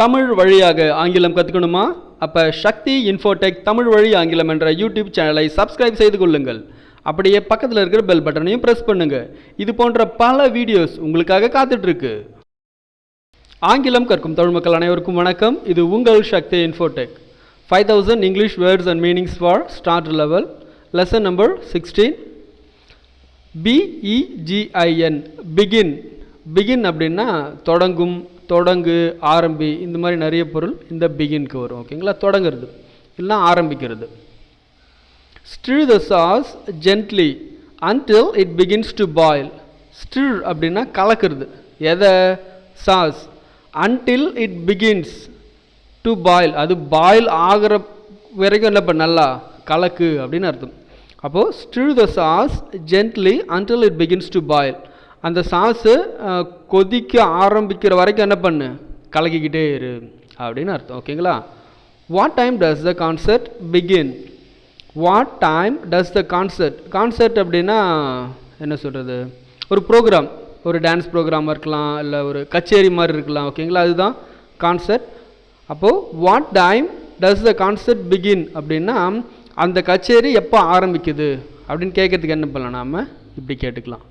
தமிழ் வழியாக ஆங்கிலம் கற்றுக்கணுமா அப்போ சக்தி இன்ஃபோடெக் தமிழ் வழி ஆங்கிலம் என்ற யூடியூப் சேனலை சப்ஸ்கிரைப் செய்து கொள்ளுங்கள். அப்படியே பக்கத்தில் இருக்கிற பெல் பட்டனையும் ப்ரெஸ் பண்ணுங்கள் இது போன்ற பல வீடியோஸ் உங்களுக்காக காத்துட்ருக்கு. ஆங்கிலம் கற்கும் தமிழ் மக்கள் அனைவருக்கும் வணக்கம். இது உங்கள் Shakti Infotech five thousand English words and meanings for start level lesson number sixteen B E G I N begin begin அப்படின்னா தொடங்கும். தொடங்கு ஆரம்பி இந்த மாதிரி நிறைய பொருள் இந்த பிகின்க்கு வரும் ஓகேங்களா தொடங்குறது இல்லைனா ஆரம்பிக்கிறது. Stir the sauce gently until it begins to boil stir அப்படின்னா கலக்கிறது. எதை? Sauce until it begins to boil அது பாயில் ஆகிற வரைக்கும் என்ன இப்போ நல்லா கலக்கு அப்படின்னு அர்த்தம். அப்போது stir the sauce gently until it begins to boil அந்த சாஸு கொதிக்க ஆரம்பிக்கிற வரைக்கும் என்ன பண்ணு? கலக்கிக்கிட்டே இரு அப்படின்னு அர்த்தம். ஓகேங்களா? What time does the concert begin what time does the concert concert அப்படின்னா என்ன சொல்கிறது ஒரு ப்ரோக்ராம் ஒரு டான்ஸ் ப்ரோக்ராமாக இருக்கலாம் இல்லை ஒரு கச்சேரி மாதிரி இருக்கலாம். ஓகேங்களா? அதுதான் கான்சர்ட் அப்போது what time does the concert begin அப்படின்னா அந்த கச்சேரி எப்போ ஆரம்பிக்குது? அப்படின்னு கேட்கறதுக்கு என்ன பண்ணலாம் நாம்? இப்படி கேட்டுக்கலாம்.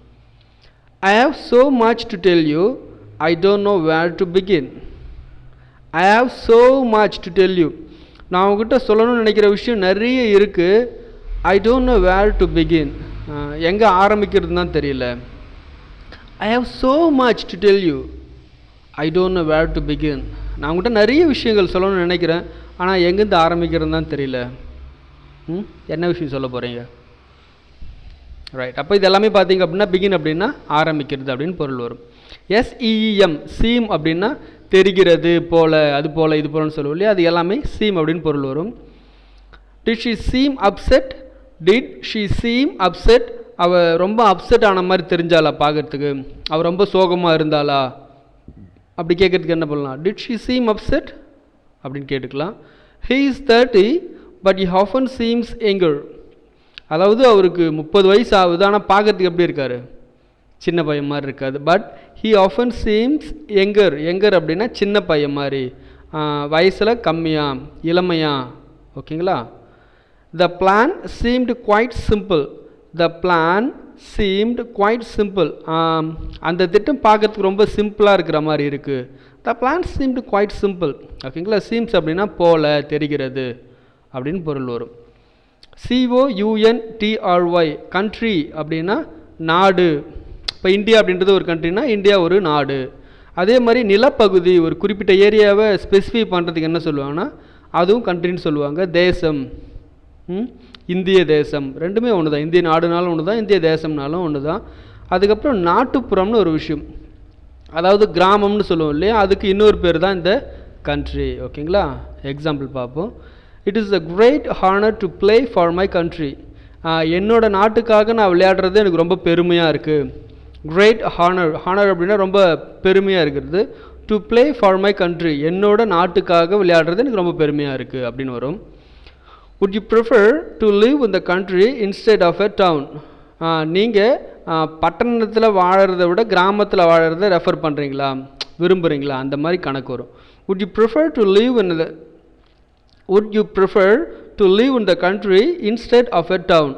I have so much to tell you I don't know where to begin I have so much to tell you நான் உங்ககிட்ட சொல்லணும்னு நினைக்கிற விஷயம் நிறைய இருக்குது I don't know where to begin எங்கே ஆரம்பிக்கிறது தான் தெரியல. I have so much to tell you I don't know where to begin நான் உங்ககிட்ட நிறைய விஷயங்கள் சொல்லணும்னு நினைக்கிறேன். ஆனால் எங்கேருந்து ஆரம்பிக்கிறது தான் தெரியல. ம்? என்ன விஷயம் சொல்ல போகிறீங்க ரைட் அப்போ இது எல்லாமே பார்த்தீங்க அப்படின்னா பிகின் அப்படின்னா ஆரம்பிக்கிறது அப்படின்னு பொருள் வரும். எஸ்இஇஎம் சீம் அப்படின்னா தெரிகிறது போல் அது போல் இது போலன்னு சொல்லுவோம் இல்லையா? அது எல்லாமே சீம் அப்படின்னு பொருள் வரும். Did she seem upset did she seem upset அவ ரொம்ப அப்செட் ஆன மாதிரி தெரிஞ்சாளா பார்க்கறதுக்கு? அவ ரொம்ப சோகமாக இருந்தாளா? அப்படி கேட்கறதுக்கு என்ன பண்ணலாம்? டிட் ஷி சீம் அப்செட் அப்படின்னு கேட்டுக்கலாம். He is thirty but he often seems younger அதாவது அவருக்கு முப்பது வயசு ஆகுது ஆனால் பார்க்கறதுக்கு எப்படி இருக்கார்? சின்ன பையன் மாதிரி இருக்காது. But he often seems younger younger அப்படின்னா சின்ன பையன் மாதிரி. வயசில் கம்மியாக இளமையா. ஓகேங்களா the plan seemed quite simple the plan seemed quite simple அந்த திட்டம் பார்க்கறதுக்கு ரொம்ப சிம்பிளாக இருக்கிற மாதிரி இருக்குது the plan seemed quite simple ஓகேங்களா சீம்ஸ் அப்படின்னா போல தெரிகிறது அப்படின்னு பொருள் வரும். சிஓயூஎன்டிஆர்ஒய் கண்ட்ரி அப்படின்னா நாடு. இப்போ இந்தியா அப்படின்றது ஒரு கண்ட்ரினா இந்தியா ஒரு நாடு. அதே மாதிரி நிலப்பகுதி ஒரு குறிப்பிட்ட ஏரியாவை ஸ்பெசிஃபை பண்ணுறதுக்கு என்ன சொல்லுவாங்கன்னா அதுவும் கண்ட்ரின்னு சொல்லுவாங்க. தேசம். ம்? இந்திய தேசம். ரெண்டுமே ஒன்று தான் இந்திய நாடுனாலும் ஒன்று தான் இந்திய தேசம்னாலும் ஒன்று தான் அதுக்கப்புறம் நாட்டுப்புறம்னு ஒரு விஷயம். அதாவது கிராமம்னு சொல்லுவோம் இல்லையா? அதுக்கு இன்னொரு பேர் தான் இந்த கண்ட்ரி ஓகேங்களா எக்ஸாம்பிள் பார்ப்போம். It is a great honour to play for my country என்னோட நாட்டுக்காக நான் விளையாடுறது எனக்கு ரொம்ப பெருமையாக இருக்குது கிரேட் ஹானர் ஹானர் அப்படின்னா ரொம்ப பெருமையாக இருக்கிறது. To play for my country என்னோட நாட்டுக்காக விளையாடுறது எனக்கு ரொம்ப பெருமையாக இருக்குது அப்படின்னு வரும். Would you prefer to live in the country instead of a town நீங்கள் பட்டணத்தில் வாழறத விட கிராமத்தில் வாழறத ரெஃபர் பண்ணுறீங்களா விரும்புகிறீங்களா அந்த மாதிரி கணக்கு வரும். Would you prefer to live in would you prefer to live in the country instead of a town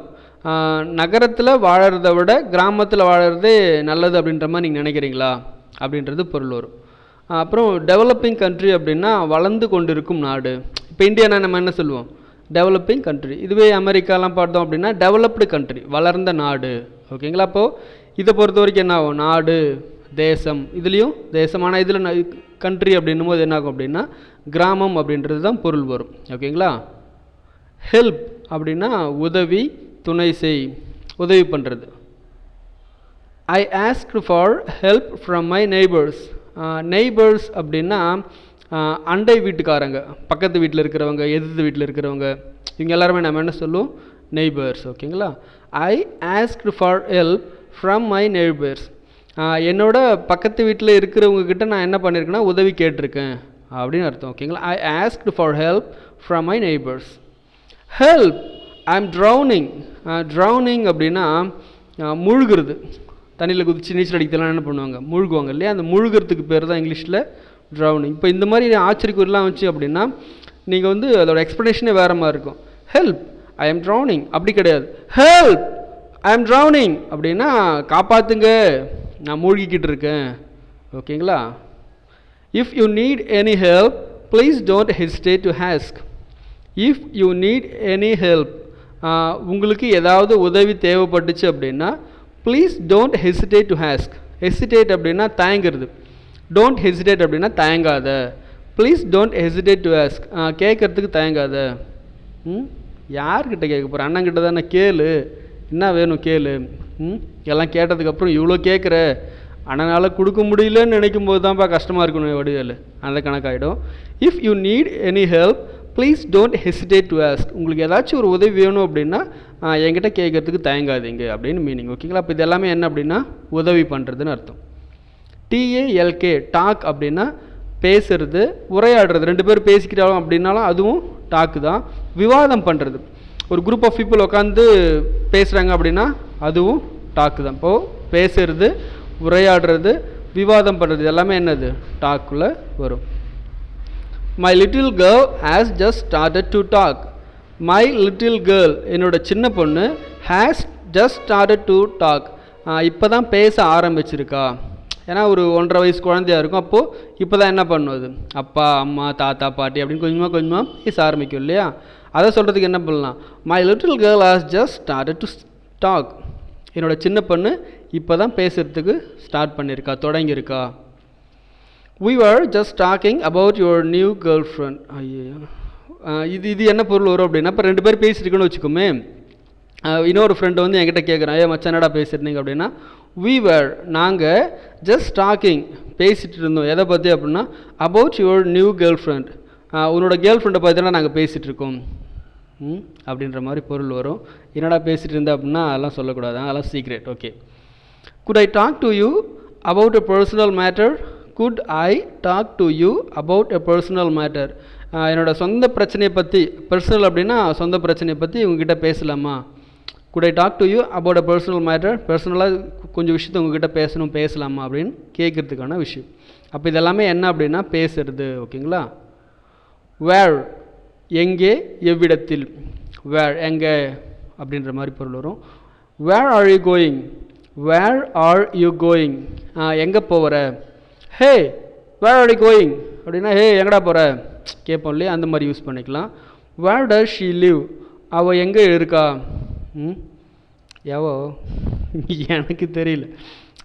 நகரத்தில் வாழறத விட கிராமத்தில் வாழறது நல்லது அப்படின்ற மாதிரி நீங்கள் நினைக்கிறீங்களா? அப்படின்றது பொருள் வரும். அப்புறம் டெவலப்பிங் கண்ட்ரி அப்படின்னா வளர்ந்து கொண்டிருக்கும் நாடு. இப்போ இந்தியானா நம்ம என்ன சொல்லுவோம்? டெவலப்பிங் கண்ட்ரி இதுவே அமெரிக்காலாம் பார்த்தோம் அப்படின்னா டெவலப்டு கண்ட்ரி வளர்ந்த நாடு. ஓகேங்களா அப்போது இதை பொறுத்த வரைக்கும் என்ன ஆகும்? நாடு. தேசம். இதுலேயும் தேசம். ஆனால் இதில் கண்ட்ரி அப்படின்னும் போது என்னாகும் அப்படின்னா கிராமம் அப்படின்றது தான் பொருள் வரும். ஓகேங்களா? ஹெல்ப் அப்படின்னா உதவி துணை செய் உதவி பண்ணுறது I ask for help from my neighbours neighbours அப்படின்னா அண்டை வீட்டுக்காரங்க. பக்கத்து வீட்டில் இருக்கிறவங்க எதிர்த்து வீட்டில் இருக்கிறவங்க. இவங்க எல்லாருமே நம்ம என்ன சொல்லுவோம்? நெய்பர்ஸ் ஓகேங்களா? I ask for help from my neighbours என்னோட பக்கத்து வீட்டில் இருக்கிறவங்கக்கிட்ட நான் என்ன பண்ணியிருக்கேன்னா உதவி கேட்டிருக்கேன் அப்படின்னு அர்த்தம் ஓகேங்களா I asked for help from my neighbours help I am drowning drowning அப்படின்னா முழுகிறது. தண்ணியில் குதிச்சு நீச்சல் அடிக்கலாம் என்ன பண்ணுவாங்க? முழுகுவாங்க இல்லையா? அந்த முழுகிறதுக்கு பேர் தான் இங்கிலீஷில் ட்ரௌனிங் இப்போ இந்த மாதிரி ஆச்சரியக்குறிலாம் வச்சு அப்படின்னா நீங்கள் வந்து அதோட எக்ஸ்ப்ளனேஷனே வேறு மாதிரி இருக்கும். ஹெல்ப் ஐ எம் ட்ரௌனிங் அப்படி கிடையாது. ஹெல்ப் ஐ எம் ட்ரௌனிங் அப்படின்னா காப்பாற்றுங்க நான் மூழ்கிக்கிட்டு இருக்கேன். ஓகேங்களா? If you need any help please don't hesitate to ask if you need any help உங்களுக்கு ஏதாவது உதவி தேவைப்பட்டுச்சு அப்படின்னா please don't hesitate to ask hesitate அப்படின்னா தயங்குறது. டோன்ட் ஹெசிடேட் அப்படின்னா தயங்காத. Please don't hesitate to ask கேட்குறதுக்கு தயங்காத. ம்? யார்கிட்ட கேட்க போகிற அண்ணங்கிட்ட தானே கேளு. என்ன வேணும் கேளு. எல்லாம் கேட்டதுக்கப்புறம் இவ்வளோ கேட்குற? அண்ணனால் கொடுக்க முடியலன்னு நினைக்கும் போது தான்ப்பா கஷ்டமாக இருக்கணும் வடிவேலு. அந்த கணக்காகிடும் if you need any help please don't hesitate to ask உங்களுக்கு ஏதாச்சும் ஒரு உதவி வேணும் அப்படின்னா என்கிட்ட கேட்குறதுக்கு தயங்காதீங்க அப்படின்னு மீனிங் ஓகேங்களா அப்போ இது எல்லாமே என்ன அப்படின்னா உதவி பண்ணுறதுன்னு அர்த்தம். டிஏஎல்கே டாக் அப்படின்னா பேசுறது உரையாடுறது. ரெண்டு பேரும் பேசிக்கிட்டாலும் அப்படின்னாலும் அதுவும் டாக்கு தான். விவாதம் பண்ணுறது ஒரு குரூப் ஆஃப் பீப்புள் உட்காந்து பேசுகிறாங்க அப்படின்னா அதுவும் டாக்கு தான். இப்போது பேசுறது உரையாடுறது விவாதம் பண்ணுறது எல்லாமே என்னது? டாக்குள்ளே வரும். My little girl has just started to talk my little girl என்னோடய சின்ன பொண்ணு has just started to talk இப்போ தான் பேச ஆரம்பிச்சிருக்கா. ஏன்னா ஒரு ஒன்றரை வயசு குழந்தையா இருக்கும். அப்போது இப்போ தான் என்ன பண்ணுவது? அப்பா அம்மா தாத்தா பாட்டி அப்படின்னு கொஞ்சமாக கொஞ்சமாக பேச ஆரம்பிக்கும் இல்லையா? அதை சொல்கிறதுக்கு என்ன பண்ணலாம்? My little girl has just started to talk என்னோட சின்ன பொண்ணு இப்போ தான் பேசுகிறதுக்கு ஸ்டார்ட் பண்ணியிருக்கா தொடங்கியிருக்கா. We are just talking about your new girl friend ஐயோ இது இது என்ன பொருள் வரும் அப்படின்னா இப்போ ரெண்டு பேர் பேசியிருக்குன்னு வச்சுக்கோமே. இன்னொரு ஃப்ரெண்டு வந்து என்கிட்ட கேட்குறான் ஏ மச்சானடா பேசியிருந்தீங்க? அப்படின்னா வி வேர் நாங்கள் ஜஸ்ட் டாக்கிங் பேசிகிட்டு இருந்தோம். எதை பற்றி அப்படின்னா about your new girl friend உன்னோட கேர்ள் ஃப்ரெண்டை பற்றி தான் நாங்கள் பேசிகிட்டு இருக்கோம். ம் அப்படின்ற மாதிரி பொருள் வரும். என்னடா பேசிகிட்டு இருந்த அப்படின்னா அதெல்லாம் சொல்லக்கூடாது. அதெல்லாம் secret okay could I talk to you about a personal matter could I talk to you about a personal matter என்னோடய சொந்த பிரச்சனையை பற்றி பர்சனல் அப்படின்னா சொந்த பிரச்சனையை பற்றி உங்ககிட்ட பேசலாமா? Could I talk to you about a personal matter பர்சனலாக கொஞ்சம் விஷயத்த உங்ககிட்ட பேசணும் பேசலாமா அப்படின்னு கேட்குறதுக்கான விஷயம். அப்போ இதெல்லாமே என்ன அப்படின்னா பேசுறது ஓகேங்களா வேர் எங்கே? எவ்விடத்தில். வேர் எங்கே? அப்படின்ற மாதிரி பொருள் வரும். Where are you going where are you going எங்கே போகிற hey where are you going அப்படின்னா ஹே எங்கடா போகிற கேட்போம் இல்லையா? அந்த மாதிரி யூஸ் பண்ணிக்கலாம். வேர் டஸ் ஷீ லிவ் அவள் எங்கே இருக்கா? ம்? எவோ எனக்கு தெரியல.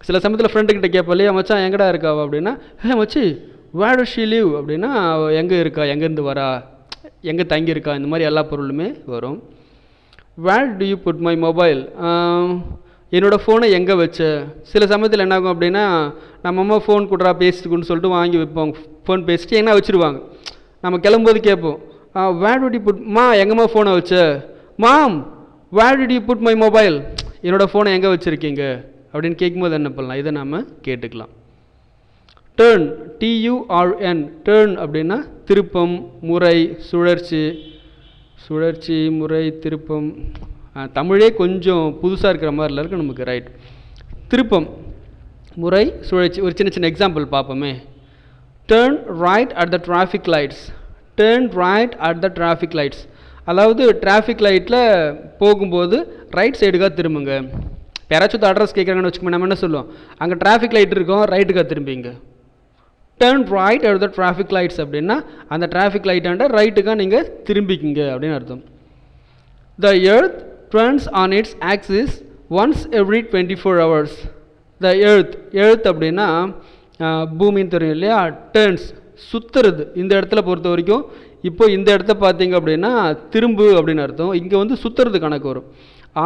சில சமயத்தில் ஃப்ரெண்டுக்கிட்ட கேட்போம் இல்லையா? மச்சான் எங்கடா இருக்காவா அப்படின்னா ஹே மச்சி வேர் டஸ் ஷீ லிவ் அப்படின்னா அவள் எங்கே இருக்கா? எங்கேருந்து வரா? எங்கே தங்கியிருக்கா? இந்த மாதிரி எல்லா பொருளுமே வரும். Where do you put my mobile என்னோடய ஃபோனை எங்கே வச்ச? சில சமயத்தில் என்ன ஆகும் அப்படின்னா நம்ம அம்மா ஃபோன் கொடுறா பேசிட்டுக்குன்னு சொல்லிட்டு வாங்கி வைப்போம் ஃபோன் பேசிட்டு என்ன வச்சுருவாங்க. நம்ம கிளம்பும்போது கேட்போம். வேர் டு யூ புட் மா எங்கம்மா ஃபோனை வச்ச? Mom where do you put my mobile என்னோடய ஃபோனை எங்கே வச்சுருக்கீங்க? அப்படின்னு கேட்கும்போது என்ன பண்ணலாம்? இதை நாம் கேட்டுக்கலாம். டேர்ன் டியூஆர்என் டேர்ன் அப்படின்னா திருப்பம் முறை சுழற்சி. சுழற்சி முறை திருப்பம். தமிழே கொஞ்சம் புதுசாக இருக்கிற மாதிரில இருக்குது நமக்கு ரைட் திருப்பம் முறை சுழற்சி. ஒரு சின்ன சின்ன எக்ஸாம்பிள் பார்ப்போமே. Turn right at the traffic lights turn right at the traffic lights அதாவது டிராஃபிக் லைட்டில் போகும்போது ரைட் சைடுக்காக திரும்புங்க. யாராச்சும் அட்ரஸ் கேட்குறாங்கன்னு வச்சுக்கோங்க நம்ம என்ன சொல்லுவோம்? அங்கே டிராஃபிக் லைட் இருக்கும் ரைட்டுக்காக திரும்பிங்க. Turn right at the lights அப்படின்னா அந்த டிராஃபிக் லைட்டாண்ட ரைட்டுக்காக நீங்கள் திரும்பிக்கிங்க அப்படின்னு அர்த்தம். The earth turns on its axis once every twenty four hours the earth earth அப்படின்னா பூமின்னு தெரியும் இல்லையா? டேர்ன்ஸ் சுற்றுறது இந்த இடத்துல பொறுத்த வரைக்கும் இப்போ இந்த இடத்த பார்த்தீங்க அப்படின்னா திரும்பு அப்படின்னு அர்த்தம். இங்கே வந்து சுற்றுறது கணக்கு வரும்.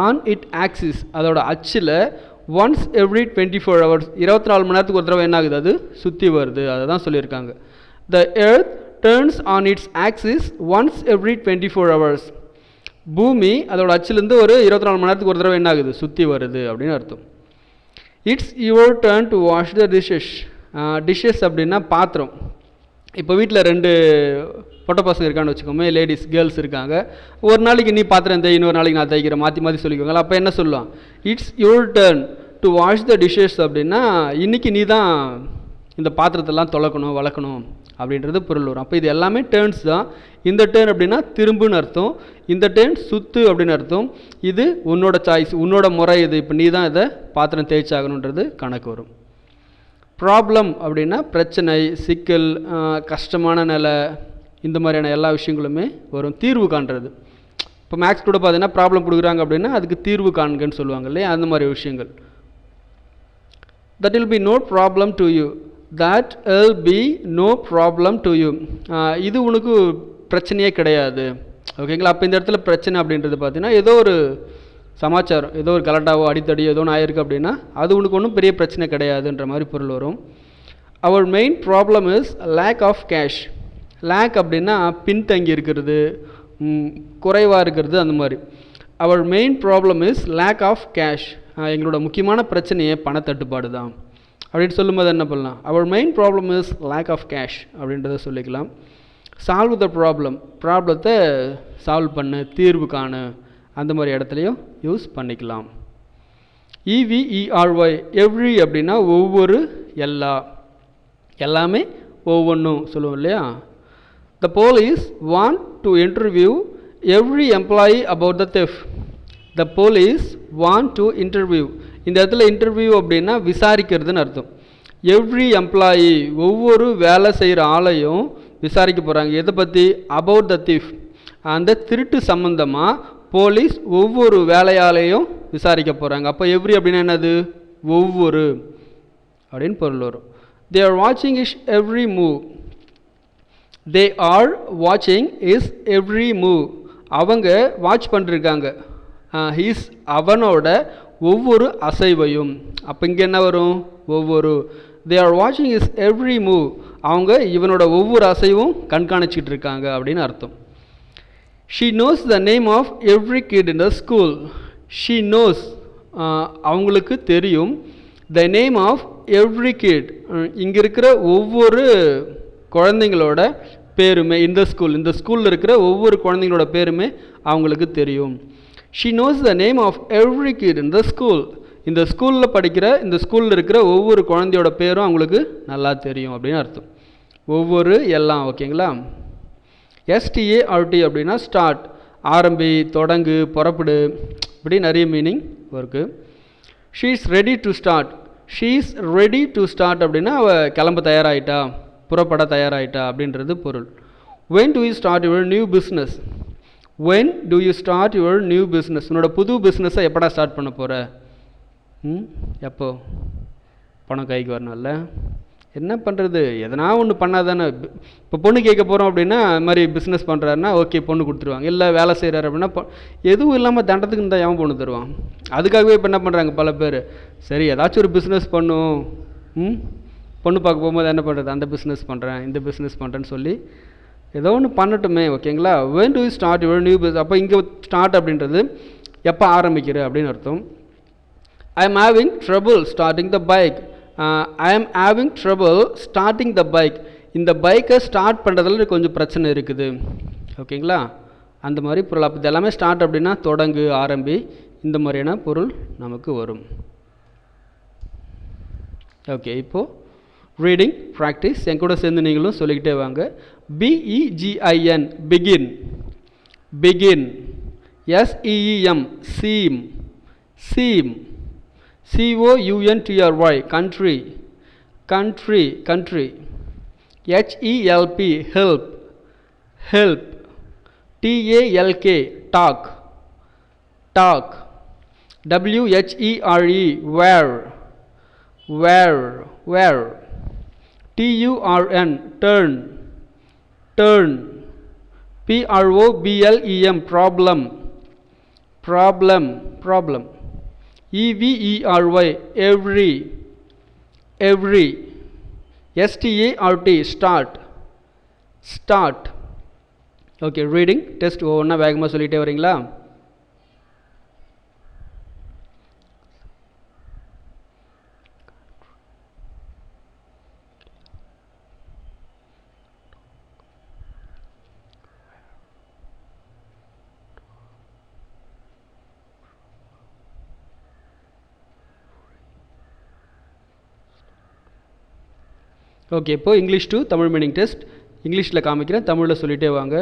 ஆன் இட் ஆக்சிஸ் அதோட அச்சில் once every twenty four hours இருபத்தி நாலு மணி நேரத்துக்கு ஒரு தடவை என்ன ஆகுது அது? சுற்றி வருது. அதை தான் சொல்லியிருக்காங்க. The earth turns on its axis once every twenty four hours பூமி அதோட அச்சிலேருந்து ஒரு இருபத்தி நாலு மணி நேரத்துக்கு ஒரு தடவை என்ன ஆகுது? சுற்றி வருது அப்படின்னு அர்த்தம். It's your turn to wash the dishes dishes அப்படின்னா பாத்திரம். இப்போ வீட்டில் ரெண்டு பொட்டை பசங்க இருக்கான்னு வச்சுக்கோமே லேடிஸ் கேர்ள்ஸ் இருக்காங்க. ஒரு நாளைக்கு நீ பாத்திரம் தேய் இன்னொரு நாளைக்கு நான் தேய்க்கிறேன் மாற்றி மாற்றி சொல்லிக்கோங்களா அப்போ என்ன சொல்லலாம் it's your turn to wash the dishes அப்படின்னா இன்றைக்கி நீ தான் இந்த பாத்திரத்தெல்லாம் தொலக்கணும் வளர்க்கணும் அப்படின்றது பொருள் வரும். அப்போ இது எல்லாமே டேர்ன்ஸ் தான். இந்த டேர்ன் அப்படின்னா திரும்புன்னு அர்த்தம். இந்த டேர்ன் சுத்து அப்படின்னு அர்த்தம். இது உன்னோட சாய்ஸ் உன்னோட முறை இது. இப்போ நீ தான் இதை பாத்திரம் தேய்ச்சாகணுன்றது கணக்கு வரும். ப்ராப்ளம் அப்படின்னா பிரச்சனை சிக்கல் கஷ்டமான நிலை இந்த மாதிரியான எல்லா விஷயங்களுமே வரும். தீர்வு காண்றது. இப்போ மேக்ஸ் கூட பார்த்தீங்கன்னா ப்ராப்ளம் கொடுக்குறாங்க அப்படின்னா அதுக்கு தீர்வு காண்கன்னு சொல்லுவாங்க இல்லையா? அந்த மாதிரி விஷயங்கள். That will be no problem to you that will be no problem to you இது உனக்கு பிரச்சனையே கிடையாது. ஓகேங்களா அப்போ இந்த இடத்துல பிரச்சனை அப்படின்றது பார்த்தீங்கன்னா ஏதோ ஒரு சமாச்சாரம் ஏதோ ஒரு கலட்டாவோ அடித்தடி ஏதோ ஒன்று ஆயிருக்கு அப்படின்னா அது உனக்கு ஒன்றும் பெரிய பிரச்சனை கிடையாதுன்ற மாதிரி பொருள் வரும். Our main problem is lack of cash lack அப்படின்னா பின்தங்கி இருக்கிறது குறைவாக இருக்கிறது அந்த மாதிரி. Our main problem is lack of cash எங்களோட முக்கியமான பிரச்சனையே பணத்தட்டுப்பாடு தான். அப்படின்னு சொல்லும்போது என்ன பண்ணலாம்? Our main problem is lack of cash அப்படின்றத சொல்லிக்கலாம். சால்வ் த ப்ராப்ளம் ப்ராப்ளத்தை சால்வ் பண்ணு தீர்வு காணு. அந்த மாதிரி இடத்துலையும் யூஸ் பண்ணிக்கலாம். இவிஇஆர்ஒய் எவ்ரி அப்படின்னா ஒவ்வொரு எல்லா. எல்லாமே ஒவ்வொன்றும் சொல்லுவோம் இல்லையா? The police want to interview every employee about the theft. The police want to interview இந்த இடத்துல இன்டர்வியூ அப்படின்னா விசாரிக்கிறதுன்னு அர்த்தம். எவ்ரி எம்ப்ளாயி ஒவ்வொரு வேலை செய்கிற ஆளையும் விசாரிக்க போகிறாங்க எதை பற்றி அபவுட் த திஃப் அந்த திருட்டு சம்மந்தமாக போலீஸ் ஒவ்வொரு வேலையாலையும் விசாரிக்க போகிறாங்க அப்போ எவ்ரி அப்படின்னா என்னது? ஒவ்வொரு அப்படின்னு பொருள் வரும். தே ஆர் வாட்சிங் is every move they are வாட்சிங் இஸ் எவ்ரி மூவ் அவங்க வாட்ச் பண்ணிருக்காங்க. ஹீஸ் அவனோட ஒவ்வொரு அசைவையும். அப்போ இங்கே என்ன வரும்? ஒவ்வொரு. தே ஆர் வாட்சிங் இஸ் எவ்ரி மூவ் அவங்க இவனோட ஒவ்வொரு அசைவும் கண்காணிச்சிட்டு இருக்காங்க அப்படின்னு அர்த்தம். She knows the name of every kid in the school she nose அவங்களுக்கு தெரியும் த நேம் ஆஃப் எவ்ரி கிட் இங்கே இருக்கிற ஒவ்வொரு குழந்தைங்களோட பேருமே இந்த ஸ்கூல் இந்த ஸ்கூலில் இருக்கிற ஒவ்வொரு குழந்தைங்களோட பேருமே அவங்களுக்கு தெரியும். She knows the name of every kid in the school இந்த ஸ்கூலில் படிக்கிற இந்த ஸ்கூலில் இருக்கிற ஒவ்வொரு குழந்தையோட பேரும் அவங்களுக்கு நல்லா தெரியும் அப்படின்னு அர்த்தம். ஒவ்வொரு எல்லாம் ஓகேங்களா எஸ்டிஏ ஆர்டி அப்படின்னா ஸ்டார்ட் ஆரம்பி தொடங்கு புறப்படு இப்படி நிறைய மீனிங் இருக்குது she is ready to start she is ready to start அப்படின்னா அவள் கிளம்ப தயாராகிட்டா புறப்பட தயாராகிட்டா அப்படின்றது பொருள். When do you start your new business when do you start your new business உன்னோட புது பிஸ்னஸை எப்படா ஸ்டார்ட் பண்ண போகிற ம் எப்போ? பணம் கைக்கு வரணும்ல. என்ன பண்ணுறது எதனா ஒன்று பண்ணாதானே. இப்போ பொண்ணு கேட்க போகிறோம் அப்படின்னா இது மாதிரி பிஸ்னஸ் பண்ணுறாருன்னா ஓகே பொண்ணு கொடுத்துருவாங்க. இல்லை வேலை செய்கிறாரு அப்படின்னா எதுவும் இல்லாமல் தண்டத்துக்கு இருந்தால் எவன் பொண்ணு தருவான்? அதுக்காகவே இப்போ என்ன பண்ணுறாங்க பல பேர்? சரி ஏதாச்சும் ஒரு பிஸ்னஸ் பண்ணும். ம்? பொண்ணு பார்க்க போகும்போது என்ன பண்ணுறது அந்த பிஸ்னஸ் பண்ணுறேன் இந்த பிஸ்னஸ் பண்ணுறேன்னு சொல்லி ஏதோ ஒன்று பண்ணட்டுமே ஓகேங்களா? When to start your new biz அப்போ இங்கே ஸ்டார்ட் அப்படின்றது எப்போ ஆரம்பிக்கிற அப்படின்னு அர்த்தம். I am having trouble starting the bike I am having trouble starting the bike இந்த பைக்கை ஸ்டார்ட் பண்ணுறதுல கொஞ்சம் பிரச்சனை இருக்குது. ஓகேங்களா? அந்த மாதிரி பொருள். அப்போ இது எல்லாமே ஸ்டார்ட் அப்படின்னா தொடங்கு ஆரம்பி இந்த மாதிரியான பொருள் நமக்கு வரும். ஓகே இப்போது ரீடிங் ப்ராக்டிஸ் என் கூட சேர்ந்து நீங்களும் சொல்லிக்கிட்டே வாங்க. பிஇஜிஐஎன் begin begin எஸ்இஇஎம் seam seam சிஓயூஎன்டிஆர்ஒய் country country country HELP help help TALK talk talk WHERE where where where t u r n turn turn p r o b l e m problem problem problem e v e r y every every s t a r t start start okay reading test ஒவ்வொன்றா வேகமாக சொல்லிகிட்டே வரீங்களா okay இப்போ English to Tamil meaning test இங்கிலீஷில் காமிக்கிறேன் தமிழில் சொல்லிகிட்டே வாங்க.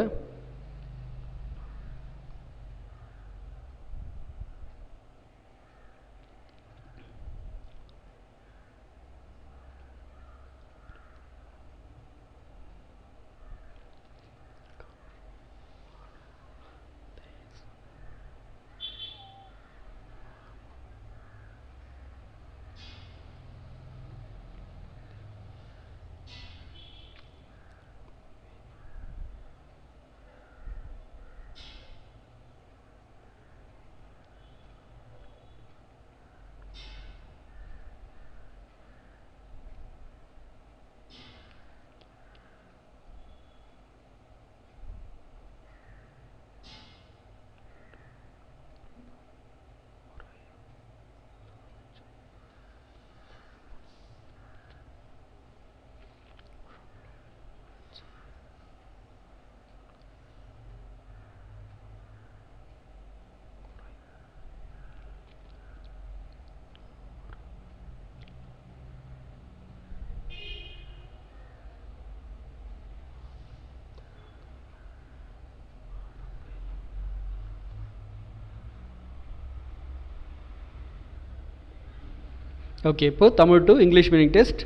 ஓகே இப்போது Tamil to English meaning test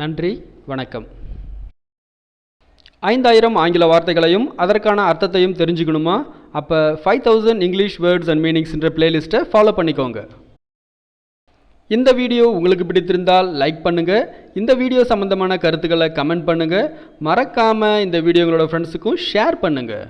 நன்றி வணக்கம். ஐந்தாயிரம் ஆங்கில வார்த்தைகளையும் அதற்கான அர்த்தத்தையும் தெரிஞ்சுக்கணுமா? அப்போ five thousand English words and மீனிங்ஸ்ன்ற பிளேலிஸ்ட்டை ஃபாலோ பண்ணிக்கோங்க. இந்த வீடியோ உங்களுக்கு பிடித்திருந்தால் லைக் பண்ணுங்கள் இந்த வீடியோ சம்மந்தமான கருத்துக்களை கமெண்ட் பண்ணுங்கள் மறக்காமல் இந்த வீடியோ உங்களோட ஃப்ரெண்ட்ஸுக்கும் ஷேர் பண்ணுங்கள்